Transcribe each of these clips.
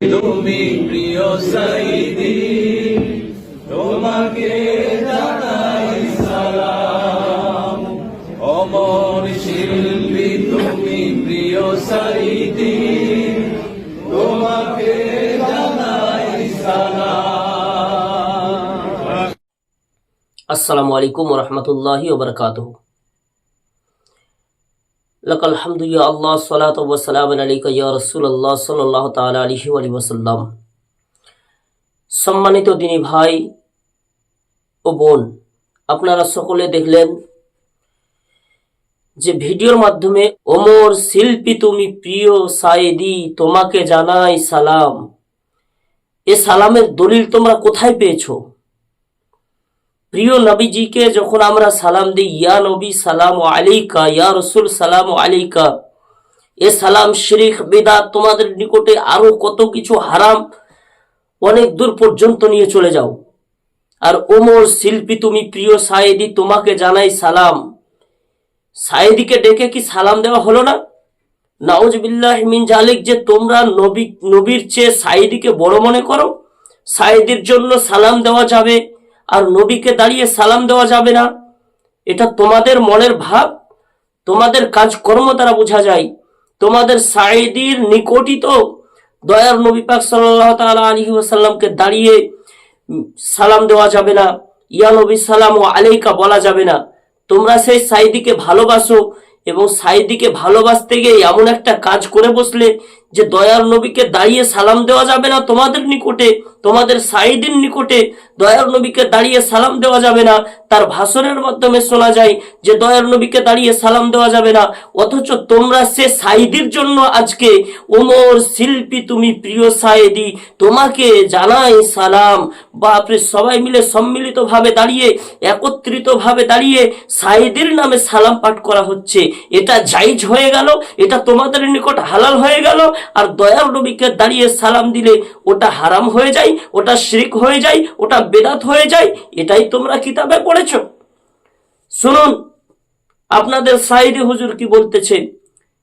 তুমি প্রিয় সাইদি, তোমাকে জানাই সালাম। অমর শিল্পী, তুমি প্রিয় সাইদি, তোমাকে জানাই সালাম। আসসালামু আলাইকুম রহমতুল্লাহি ওবরকাত লকাল হামদুলিয়া আল্লাহ, সালাত ওসালাম আলাইকা ইয়া রসুল্লাহ সাল্লাহ তালা আলহি আলী ওসাল্লাম সম্মানিত দিনী ভাই ও বোন, আপনারা সকলে দেখলেন যে ভিডিওর মাধ্যমে ওমর, শিল্পী তুমি প্রিয় সায়েদি, তোমাকে জানাই সালাম। এ সালামের দলিল তোমরা কোথায় পেয়েছ? প্রিয় নবীজিকে যখন আমরা সালাম দিই, ইয়া নবী, সালাম আলাইকা, ইয়া রসুল, সালাম আলাইকা। এ সালাম শিরিক বেদা তোমাদের নিকটে আরও কত কিছু হারাম, অনেক দূর পর্যন্ত নিয়ে চলে যাও। আর ওমর, শিল্পী, তুমি প্রিয় সায়েদি, তোমাকে জানাই সালাম। সায়েদিকে ডেকে কি সালাম দেওয়া হলো না? নাউজবিল্লাহ মিন জালিক, যে তোমরা নবী, নবীর চেয়ে সাইদিকে বড় মনে করো সাইদির জন্য সালাম দেওয়া যাবে। আর নবীকে দাঁড়িয়ে সালাম দেওয়া যাবে না। এটা তোমাদের মনের ভাব, তোমাদের কাজকর্ম দ্বারা বোঝা যায়। তোমাদের সাইদির নিকটিত দয়ার নবী পাক সাল্লাহ তালা আলী ওয়াসাল্লামকে দাঁড়িয়ে সালাম দেওয়া যাবে না। ইয়া নবী সালাম ও আলাইকা বলা যাবে না। তোমরা সেই সাইদিকে ভালোবাসো এবং সাইদিকে ভালোবাসতে গিয়ে এমন একটা কাজ করে বসলে যে দয়ার নবীকে দাঁড়িয়ে সালাম দেওয়া যাবে না তোমাদের নিকটে, তোমাদের সাইদিন নিকটে দয়ার নবীকে দাঁড়িয়ে সালাম দেওয়া যাবে না। তার ভাষণের মাধ্যমে শোনা যায় যে দয়ার নবীকে দাঁড়িয়ে সালাম দেওয়া যাবে না। অথচ তোমরা সে সাইদির জন্য আজকে ওমর শিল্পী তুমি প্রিয় সাইদি তোমাকে জানাই সালাম। বাপরে, সবাই মিলে সম্মিলিত ভাবে দাঁড়িয়ে একত্রিত ভাবে দাঁড়িয়ে সাইদির নামে সালাম পাঠ করা হচ্ছে। এটা জাইজ হয়ে গেল, এটা তোমাদের নিকট হালাল হয়ে গেল, আর দয়াল নবীকে দাঁড়িয়ে সালাম দিলে ওটা হারাম হয়ে যায়, ওটা শিরিক হয়ে যায়, ওটা বেদাত হয়ে যায়, এটাই তোমরা কিতাবে পড়েছো। শুনুন, আপনাদের সাইদি হুজুর কি বলতেছে?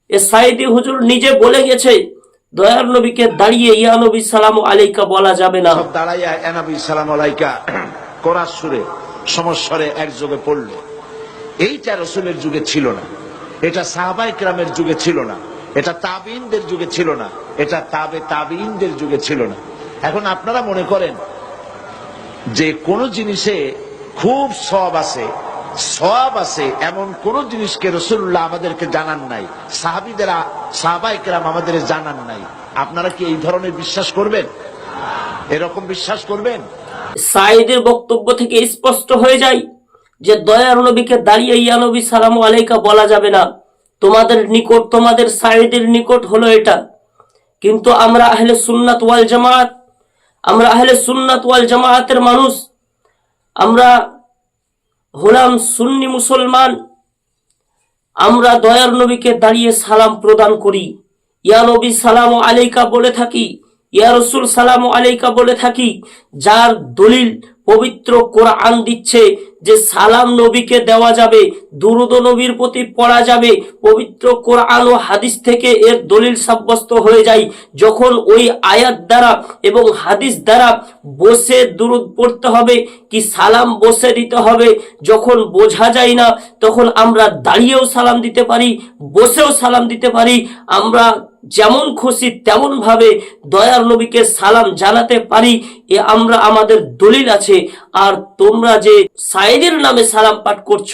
এ সাইদি হুজুর নিজে বলে গেছে, দয়ার নবীকে দাঁড়িয়ে ইয়া নবী সালাম আলাইকা বলা যাবে না। দাঁড়াইয়া এনাবি সালাম আলাইকা করার সুরে সমস্বরে একযোগে পড়ল। এইটা রসুলের যুগে ছিল না। এটা সাহাবাই ক্রামের যুগে ছিল না। এটা তাবিনদের যুগে ছিল না। এটা তাবে তাবিনদের যুগে ছিল না। এখন আপনারা মনে করেন যে কোন জিনিসে খুব সব আছে। সব আছে এমন কোন জিনিসকে রসুল্লাহ আমাদেরকে জানান নাই। সাহাবিদেরা সাহাবাই কেরাম আমাদের জানান নাই। আপনারা কি এই ধরনের বিশ্বাস করবেন? এরকম বিশ্বাস করবেন? সাইদের বক্তব্য থেকে স্পষ্ট হয়ে যায় যে, দয়ার নবীকে দাঁড়িয়ে ইয়া নবী, সালাম আলাইকা বলা যাবে না। তোমাদের নিকট, তোমাদের সাইদের নিকট হলো এটা। কিন্তু আমরা আহলে সুন্নাত ওয়াল জামাত, আমরা আহলে সুন্নাত ওয়াল জামায়াতের মানুষ আমরা হলাম সুন্নি মুসলমান। আমরা দয়ার নবীকে দাঁড়িয়ে সালাম প্রদান করি। ইয়া নবী সালাম আলাইকা বলে থাকি, ইয়া রসুল সালাম আলাইকা বলে থাকি, যার দলিল পবিত্র কোরআন দিচ্ছে যে সালাম নবীকে দেওয়া যাবে, দুরুদ নবীর প্রতি পড়া যাবে, পবিত্র কোরআন ও হাদিস থেকে এর দলিল সাব্যস্ত হয়ে যায়। যখন ওই আয়াত দ্বারা এবং হাদিস দ্বারা বসে দুরুদ পড়তে হবে, কি সালাম বসে দিতে হবে, যখন বোঝা যায় না, তখন আমরা দাঁড়িয়েও সালাম দিতে পারি, বসেও সালাম দিতে পারি। আমরা যেমন খুশি তেমন ভাবে দয়ার নবীকে সালাম জানাতে পারি। এ আমরা আমাদের দলিল আছে। আর তোমরা যে সাইদের নামে সালাম পাঠ করছ,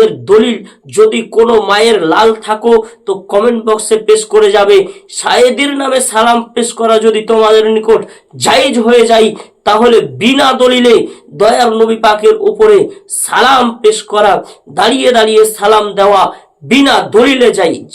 এর দলিল যদি কোনো মায়ের লাল থাকো, তো কমেন্ট বক্সে পেশ করে যাবে। সাইদের নামে সালাম পেশ করা যদি তোমাদের নিকট জায়েজ হয়ে যায়, তাহলে বিনা দলিলে দয়ার নবী পাকের উপরে সালাম পেশ করা, দাঁড়িয়ে দাঁড়িয়ে সালাম দেওয়া বিনা দলিলে জায়েজ।